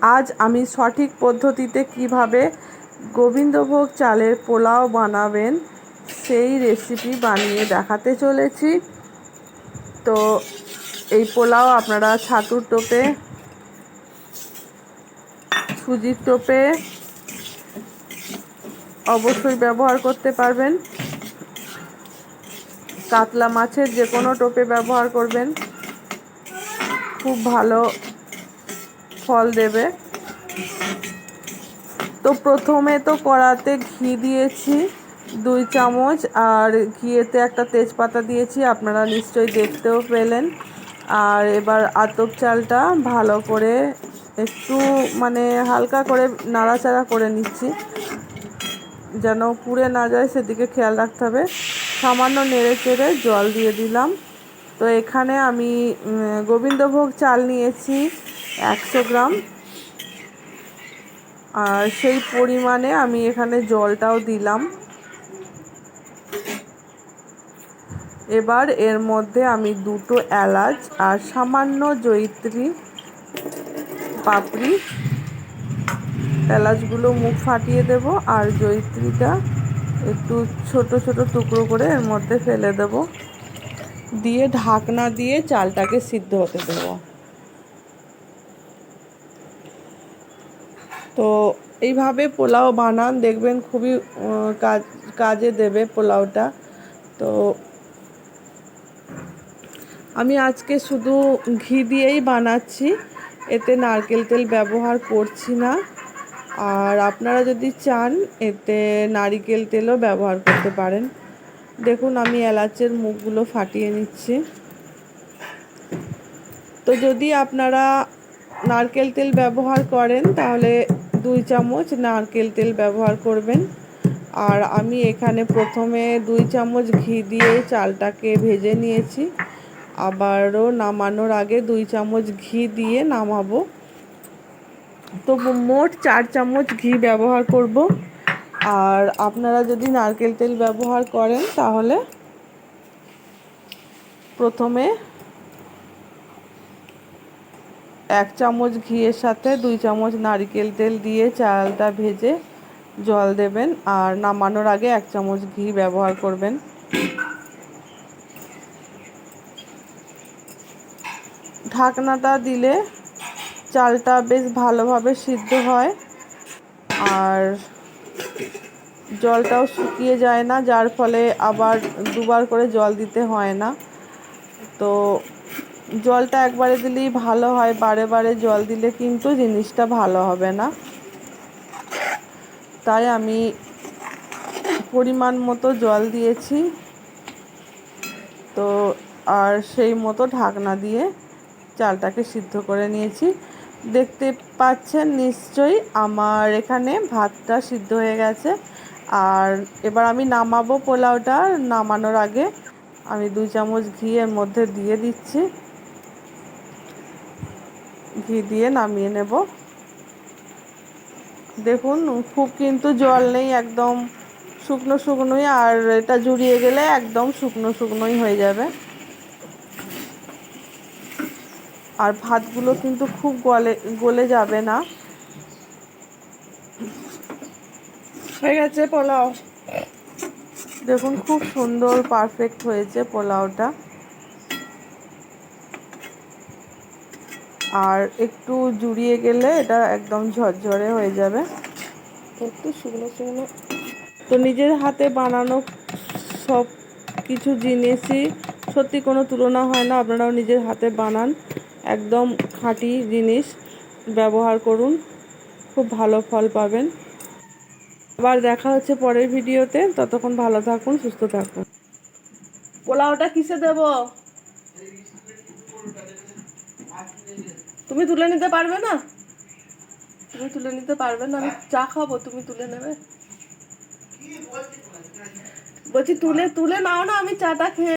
আজ আমি সঠিক পদ্ধতিতে কীভাবে গোবিন্দভোগ চালের পোলাও বানাবেন সেই রেসিপি বানিয়ে দেখাতে চলেছি। তো এই পোলাও আপনারা ছাতুর টোপে, সুজির টোপে অবশ্যই ব্যবহার করতে পারবেন। কাতলা মাছের যে কোনো টোপে ব্যবহার করবেন। খুব ভালো ফল দেবে। তো প্রথমে তো কড়াতে ঘি দিয়েছি, দুই চামচ, আর ঘিয়েতে একটা তেজপাতা দিয়েছি, আপনারা নিশ্চয়ই দেখতেও পেলেন। আর এবার আতপ চালটা ভালো করে একটু মানে হালকা করে নাড়াচাড়া করে নিচ্ছি, যেন পুড়ে না যায়, সেদিকে খেয়াল রাখতে হবে। সামান্য নেড়ে চেড়ে জল দিয়ে দিলাম। তো এখানে আমি গোবিন্দভোগ চাল নিয়েছি একশো গ্রাম। আর সেই পরিমাণে আমি এখানে জলটাও দিলাম। এবার এর মধ্যে আমি দুটো এলাচ আর সামান্য জৈত্রী পাপড়ি। এলাচগুলো মুখ ফাটিয়ে দেব আর জৈত্রীটা একটু ছোট ছোট টুকরো করে এর মধ্যে ফেলে দেব। দিয়ে ঢাকনা দিয়ে চালটাকে সিদ্ধ হতে দেব। তো এইভাবে পোলাও বানান, দেখবেন খুবই কাজ, কাজে দেবে পোলাওটা। তো আমি আজকে শুধু ঘি দিয়েই বানাচ্ছি, এতে নারকেল তেল ব্যবহার করছি না। আর আপনারা যদি চান, এতে নারিকেল তেলও ব্যবহার করতে পারেন। দেখুন, আমি এলাচের মুখগুলো ফাটিয়ে নিচ্ছি। তো যদি আপনারা নারকেল তেল ব্যবহার করেন, তাহলে দুই চামচ নারকেল তেল ব্যবহার করবেন। আর আমি এখানে প্রথমে দুই চামচ ঘি দিয়ে চালটাকে ভেজে নিয়েছি। আবারও নামানোর আগে দুই চামচ ঘি দিয়ে নামাবো। তো মোট চার চামচ ঘি ব্যবহার করব। আর আপনারা যদি নারকেল তেল ব্যবহার করেন তাহলে প্রথমে এক চামচ ঘিয়ের সাথে দুই চামচ নারকেল তেল দিয়ে চালটা ভেজে জল দেবেন আর নামানোর আগে এক চামচ ঘি ব্যবহার করবেন। ঢাকনাটা দিলে চালটা বেশ ভালোভাবে সিদ্ধ হয় আর জলটাও শুকিয়ে যায় না, যার ফলে আবার দুবার করে জল দিতে হয় না। তো জলটা একবারে দিলেই ভালো হয়, বারে বারে জল দিলে কিন্তু জিনিসটা ভালো হবে না। তাই আমি পরিমাণ মতো জল দিয়েছি। তো আর সেই মতো ঢাকনা দিয়ে চালটাকে সিদ্ধ করে নিয়েছি। দেখতে পাচ্ছেন নিশ্চয়ই আমার এখানে ভাতটা সিদ্ধ হয়ে গেছে। আর এবার আমি নামাবো পোলাওটা। নামানোর আগে আমি দুই চামচ ঘি এর মধ্যে দিয়ে দিচ্ছি। ঘি দিয়ে নামিয়ে নেব। দেখুন, খুব কিন্তু জল নেই, একদম শুকনো শুকনোই, আর এটা জুড়িয়ে গেলে একদম শুকনো শুকনোই হয়ে যাবে। আর ভাতগুলো কিন্তু খুব গলে গলে যাবে না। হয়ে গেছে পোলাও। দেখুন, খুব সুন্দর পারফেক্ট হয়েছে পোলাওটা। আর একটু জুড়িয়ে গেলে এটা একদম ঝরঝরে হয়ে যাবে। একটু শুকনো শুকনো। তো নিজের হাতে বানানো সব কিছু জিনিসই সত্যি কোনো তুলনা হয় না। আপনারাও নিজের হাতে বানান। একদম খাঁটি জিনিস ব্যবহার করুন। খুব ভালো ফল পাবেন। আবার দেখা হচ্ছে পরের ভিডিওতে। ততক্ষণ ভালো থাকুন, সুস্থ থাকুন। পোলাওটা কিসে দেব? তুমি তুলে নিতে পারবে না? তুমি তুলে নিতে পারবে না, আমি চা খাব, তুমি তুলে নেবে। বলছি, তুলে তুলে নাও না, আমি চাটা খেয়ে